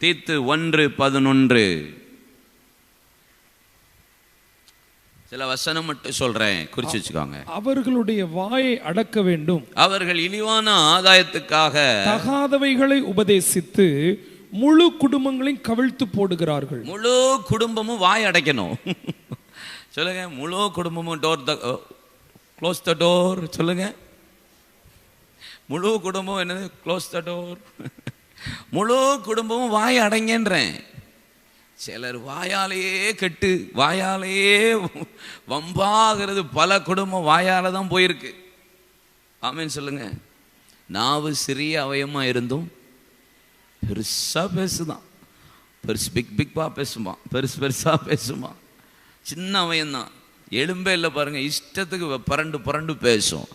தீத்து ஒன்று பதினொன்று. சில வசனம் மட்டும் சொல்றேன் குறிச்சு வச்சுக்கோங்க. அவர்களுடைய வாயை அடக்க வேண்டும். அவர்கள் இழிவான ஆதாயத்துக்காக தகாதவைகளை உபதேசித்து முழு குடும்பங்களையும் கவிழ்த்து போடுகிறார்கள். முழு குடும்பமும் வாய் அடைக்கணும். சொல்லுங்க முழு குடும்பமும் door the close the door சொல்லுங்க. முழு குடும்பம் என்னது? க்ளோஸ் த டோர் முழு குடும்பமும் வாய் அடைங்கன்றேன். சிலர் வாயாலேயே கெட்டு வாயாலேயே வம்பாகிறது பல குடும்பம் வாயால் தான் போயிருக்கு. ஆமேன்னு சொல்லுங்க. நாவு சிறிய அவயமாக இருந்தும் பெருசாக பேசுதான். பெருசு பிக் பிக்பா பேசுமா பெருசு பெருசாக பேசுமா சின்ன அவயம்தான். எலும்பே இல்லை பாருங்க இஷ்டத்துக்கு பரண்டு புரண்டு பேசும்.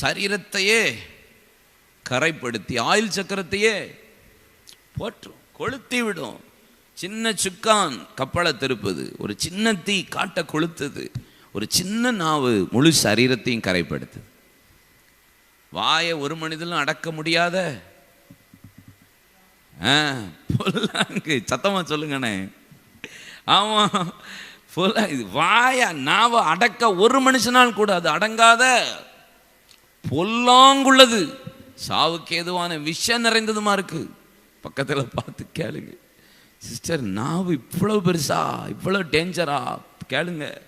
சரீரத்தையே கரைப்படுத்தி ஆயில் சக்கரத்தையே போற்றும் கொளுத்தி விடும். சின்ன சுக்கான் கப்பலை திருப்புது. ஒரு சின்ன தீ காட்டை கொளுத்துது. ஒரு சின்ன நாவு முழு சரீரத்தையும் கரைப்படுத்துது. வாயை ஒரு மனிதனும் அடக்க முடியாத. ஆ, பொல்லாங்கு. சத்தமா சொல்லுங்கண்ணே. ஆமா பொல்லா இது வாய நாவை அடக்க ஒரு மனுஷனால் கூட அது அடங்காத. பொல்லாங்குள்ளது. சாவுக்கு ஏதுவான விஷம் நிறைந்ததுமா இருக்கு? பக்கத்தில் பார்த்து கேளுங்க. சிஸ்டர் நாவு இவ்வளோ பெருசா இவ்வளோ டேஞ்சரா கேளுங்க.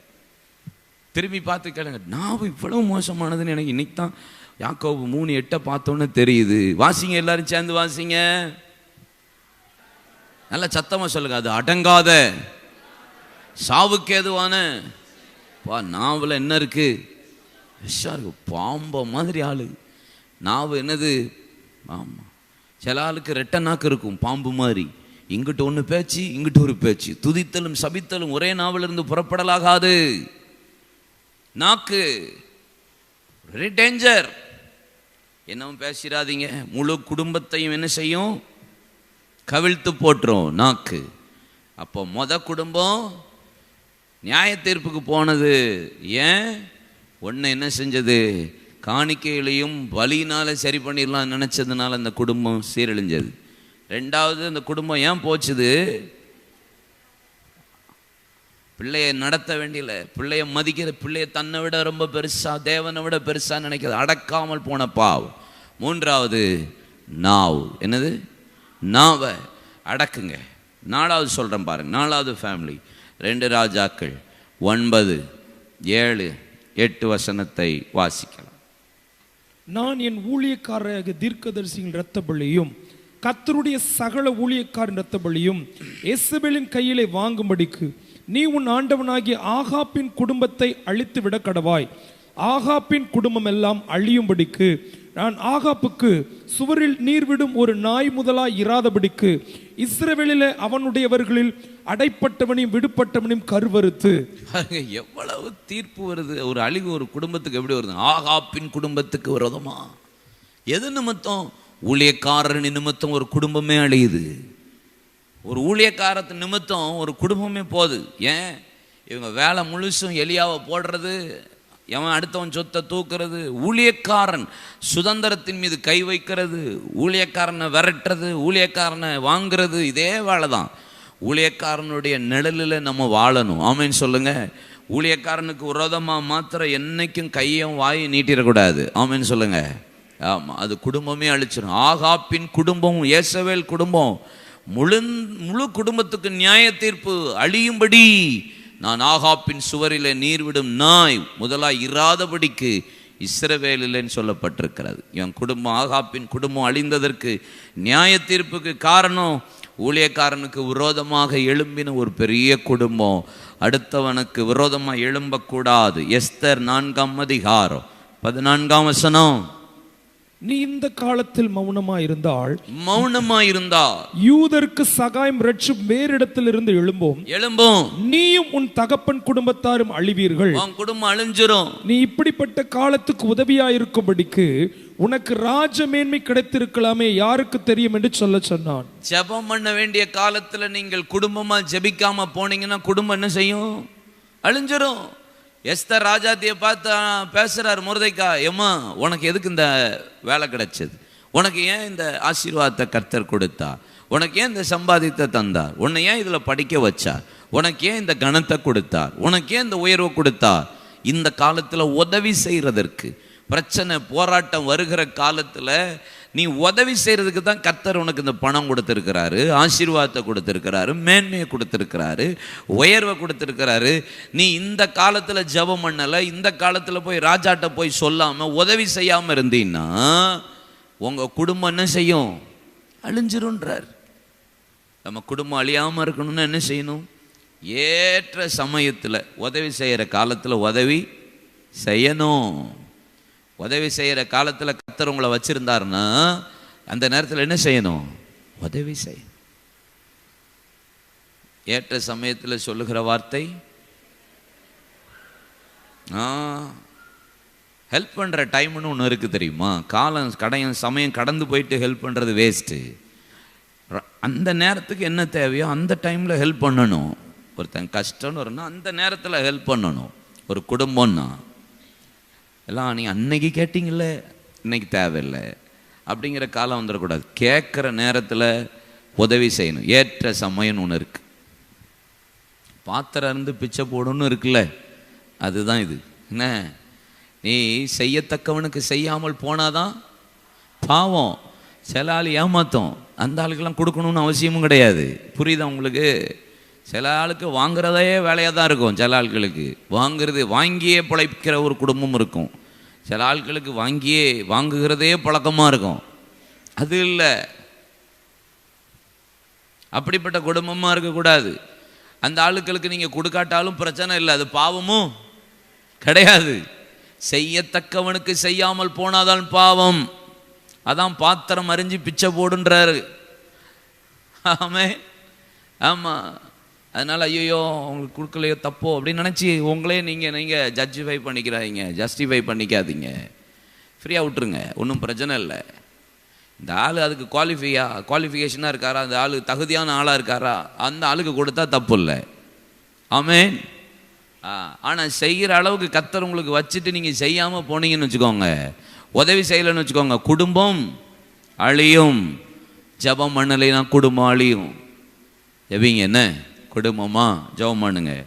திரும்பி பார்த்து கேளுங்க. நாவு இவ்வளவு மோசமானதுன்னு எனக்கு இன்னைக்கு தான் யாக்கோபு மூணு எட்டை பார்த்தோன்னே தெரியுது. வாசிங்க எல்லாரும் சேர்ந்து வாசிங்க. நல்ல சத்தமா சொல்லுங்க அது அடங்காத. சாவுக்கு எதுவான பா நாவில் என்ன இருக்கு? விஷம் இருக்கு பாம்ப மாதிரி ஆளு. நாவு என்னது? ஆமாம் சில ஆளுக்கு ரெட்ட நாக்கு இருக்கும் பாம்பு மாதிரி. இங்கிட்டு ஒன்று பேச்சு இங்கிட்டு ஒரு பேச்சு. துதித்தலும் சபித்தலும் ஒரே நாவிலிருந்து புறப்படலாகாது. நாக்கு. வெரி டேஞ்சர் என்னவும் பேசிடாதீங்க முழு குடும்பத்தையும் என்ன செய்யும்? கவிழ்த்து போட்டுரும் நாக்கு. அப்போ மொத குடும்பம் நியாய தீர்ப்புக்கு போனது. ஏன்? ஒன்று என்ன செஞ்சது? காணிக்கையிலையும் பலியினால சரி பண்ணிடலாம் நினச்சதுனால அந்த குடும்பம் சீரழிஞ்சது. ரெண்டாவது அந்த குடும்பம் ஏன் போச்சுது? பிள்ளையை நடத்த வேண்டியல பிள்ளைய மதிக்கிற பிள்ளைய தன்னை விட ரொம்ப பெருசா தேவனை விட பெருசா நினைக்கிறது. அடக்காமல் போன பாவ் மூன்றாவது நாவ். என்னது? நாவை அடக்குங்க. நாலாவது சொல்கிறேன் பாருங்க. நாலாவது ஃபேமிலி ரெண்டு ராஜாக்கள். ஒன்பது ஏழு எட்டு வசனத்தை வாசிக்கலாம். நான் என் ஊழியக்காரராக தீர்க்கதரிசியின் இரத்த பலியும் கத்தருடைய சகல ஊழியக்காரன் இரத்த பலியும் எசபெலின் கையிலே வாங்கும்படிக்கு நீ உன் ஆண்டவனாகிய ஆகாப்பின் குடும்பத்தை அழித்து விட கடவாய். ஆகாப்பின் குடும்பம் எல்லாம் அழியும்படிக்கு நான் ஆகாப்புக்கு சுவரில் நீர் விடும் ஒரு நாய் முதலாய் இராதபடிக்கு இஸ்ரவேலிலே அவனுடையவர்களில் அடைப்பட்டவனையும் விடுபட்டவனையும் கருவறுத்து. எவ்வளவு தீர்ப்பு வருது. ஒரு அழிவு ஒரு குடும்பத்துக்கு எப்படி வருது? ஆகாப்பின் குடும்பத்துக்கு விரோதமா? எது நிமித்தம்? ஊழியக்காரன் நிமித்தம் ஒரு குடும்பமே அழியுது. ஒரு ஊழியக்காரத்து நிமித்தம் ஒரு குடும்பமே போகுது. ஏன்? இவங்க வேலை முழுசும் எலியாவை போடுறது எவன் அடுத்தவன் சொத்தை தூக்குறது? ஊழியக்காரன். சுதந்திரத்தின் மீது கை வைக்கிறது. ஊழியக்காரனை விரட்டுறது ஊழியக்காரனை வாங்குறது இதே வேலை தான் ஊழியக்காரனுடைய நிழலில் நம்ம வாழணும். ஆமேன்னு சொல்லுங்கள் ஊழியக்காரனுக்கு விரோதமாக மாத்திரம் என்றைக்கும் கையும் வாயும் நீட்டிடக்கூடாது ஆமேன்னு சொல்லுங்கள் ஆமாம் அது குடும்பமே அழிச்சிடும் ஆகாப்பின் குடும்பம் ஏசவேல் குடும்பம். முழு முழு குடும்பத்துக்கு நியாய தீர்ப்பு அழியும்படி நான் ஆகாப்பின் சுவரிலே நீர் விடும் நாய் முதலாய் இராதபடிக்கு இஸ்ரவேலில்லைன்னு சொல்லப்பட்டிருக்கிறது. என் குடும்பம் ஆகாப்பின் குடும்பம் அழிந்ததற்கு நியாய தீர்ப்புக்கு காரணம் ஊழியக்காரனுக்கு விரோதமாக எழும்பின ஒரு பெரிய குடும்பம். அடுத்தவனுக்கு விரோதமாக எழும்பக்கூடாது. எஸ்தர் நான்காம் அதிகாரம் பதினான்காம் வசனம். நீ இந்த காலத்தில் மௌனமா இருந்தால் மௌனமா இருந்தா யூதருக்கு சகாயம் ரட்சும் வேறிடத்திலிருந்து எழும்போம். எழும்பும். நீயும் உன் தகப்பன் குடும்பத்தாரும் அழிவீர்கள். உன் குடும்பம் அழிஞ்சிரும். நீ இப்படிப்பட்ட காலத்துக்கு உதவியாயிருக்கும்படிக்கு உனக்கு ராஜ மேன்மை கிடைத்திருக்கலாமே யாருக்கு தெரியும் என்று சொல்ல சொன்னான். ஜெபம் பண்ண வேண்டிய காலத்துல நீங்கள் குடும்பமா ஜெபிக்காம போனீங்கன்னா குடும்பம் என்ன செய்யும்? அழிஞ்சிரும். எஸ்தர் ராஜாத்தியை பார்த்து பேசுகிறார் பேசுறார் முருதைக்கா. எம்மா உனக்கு எதுக்கு இந்த வேலை கிடைச்சது? உனக்கு ஏன் இந்த ஆசீர்வாதத்தை கர்த்தர் கொடுத்தா? உனக்கு ஏன் இந்த சம்பாதித்தை தந்தார் உன்னை ஏன் இதில் படிக்க வச்சார் உனக்கு ஏன் இந்த கணத்தை கொடுத்தார் உனக்கு ஏன் இந்த உயர்வை கொடுத்தார் இந்த காலத்தில் உதவி செய்கிறதற்கு பிரச்சனை போராட்டம் வருகிற காலத்தில் நீ உதவி செய்கிறதுக்கு தான் கர்த்தர் உனக்கு இந்த பணம் கொடுத்துருக்கிறாரு ஆசீர்வாதத்தை கொடுத்துருக்கிறாரு மேன்மையை கொடுத்துருக்கிறாரு உயர்வை கொடுத்துருக்கிறாரு. நீ இந்த காலத்தில் ஜபம் பண்ணலை இந்த காலத்தில் போய் ராஜாட்ட போய் சொல்லாமல் உதவி செய்யாமல் இருந்தீங்கன்னா உங்கள் குடும்பம் என்ன செய்யும்? அழிஞ்சிருன்றார் நம்ம குடும்பம் அழியாமல் இருக்கணும்னு என்ன செய்யணும்? ஏற்ற சமயத்தில் உதவி செய்கிற காலத்தில் உதவி செய்யணும். உதவி செய்கிற காலத்தில் கத்தர் உங்களை வச்சுருந்தாருன்னா அந்த நேரத்தில் என்ன செய்யணும்? உதவி செய் ஏற்ற சமயத்தில் சொல்லுகிற வார்த்தை ஹெல்ப் பண்ணுற டைம்னு ஒன்று இருக்குது தெரியுமா? காலம் கடையும் சமயம் கடந்து போயிட்டு ஹெல்ப் பண்ணுறது வேஸ்ட்டு அந்த நேரத்துக்கு என்ன தேவையோ அந்த டைமில் ஹெல்ப் பண்ணணும். ஒருத்தன் கஷ்டம்னு வரணும் அந்த நேரத்தில் ஹெல்ப் பண்ணணும். ஒரு குடும்பம்னா. எல்லாம் நீ அன்னைக்கு கேட்டிங்கல்ல இன்னைக்கு தேவையில்லை. அப்படிங்கிற காலம் வந்துடக்கூடாது. கேட்குற நேரத்தில் உதவி செய்யணும். ஏற்ற சமயம்னு ஒன்று இருக்குது பாத்திரம் இருந்து பிச்சை போடணும்னு இருக்குல்ல அதுதான் இது. என்ன? நீ செய்யத்தக்கவனுக்கு செய்யாமல் போனாதான் பாவம். சில ஆள் ஏமாத்தம். அந்த ஆளுக்கெல்லாம் கொடுக்கணும்னு அவசியமும் கிடையாது. புரியுதா உங்களுக்கு? சில ஆளுக்கு வாங்குறதே வேலையாக தான் இருக்கும் சில ஆட்களுக்கு வாங்குறது வாங்கியே பிழைக்கிற ஒரு குடும்பம் இருக்கும். சில ஆட்களுக்கு வாங்கியே வாங்குகிறதே பழக்கமாக இருக்கும். அது இல்லை. அப்படிப்பட்ட குடும்பமாக இருக்கக்கூடாது. அந்த ஆளுக்களுக்கு நீங்கள் கொடுக்காட்டாலும் பிரச்சனை இல்லை அது பாவமும் கிடையாது. செய்யத்தக்கவனுக்கு செய்யாமல் போனாதான் பாவம். அதான் பாத்திரம் அறிஞ்சு பிச்சை போடுன்றாரு. ஆமே. ஆமாம் அதனால் ஐயோ உங்களுக்கு கொடுக்கலையோ தப்போ அப்படின்னு நினச்சி உங்களே நீங்கள் நீங்கள் ஜட்ஜிஃபை பண்ணிக்கிறாதீங்க ஜஸ்டிஃபை பண்ணிக்காதீங்க. ஃப்ரீயாக விட்டுருங்க ஒன்றும் பிரச்சனை இல்லை. இந்த ஆள் அதுக்கு குவாலிஃபையா குவாலிஃபிகேஷனாக இருக்காரா? அந்த ஆள் தகுதியான ஆளாக இருக்காரா? அந்த ஆளுக்கு கொடுத்தா தப்பு இல்லை. ஆமேன். ஆ ஆனால் செய்கிற அளவுக்கு கத்தர் உங்களுக்கு வச்சுட்டு நீங்கள் செய்யாமல் போனீங்கன்னு வச்சுக்கோங்க. உதவி செய்யலைன்னு வச்சுக்கோங்க. குடும்பம் அழியும். ஜபம் மண்ணலைனா குடும்பம் அழியும். ஜபிங்க என்ன? குடும்பமாக ஜெபம் பண்ணுங்கள்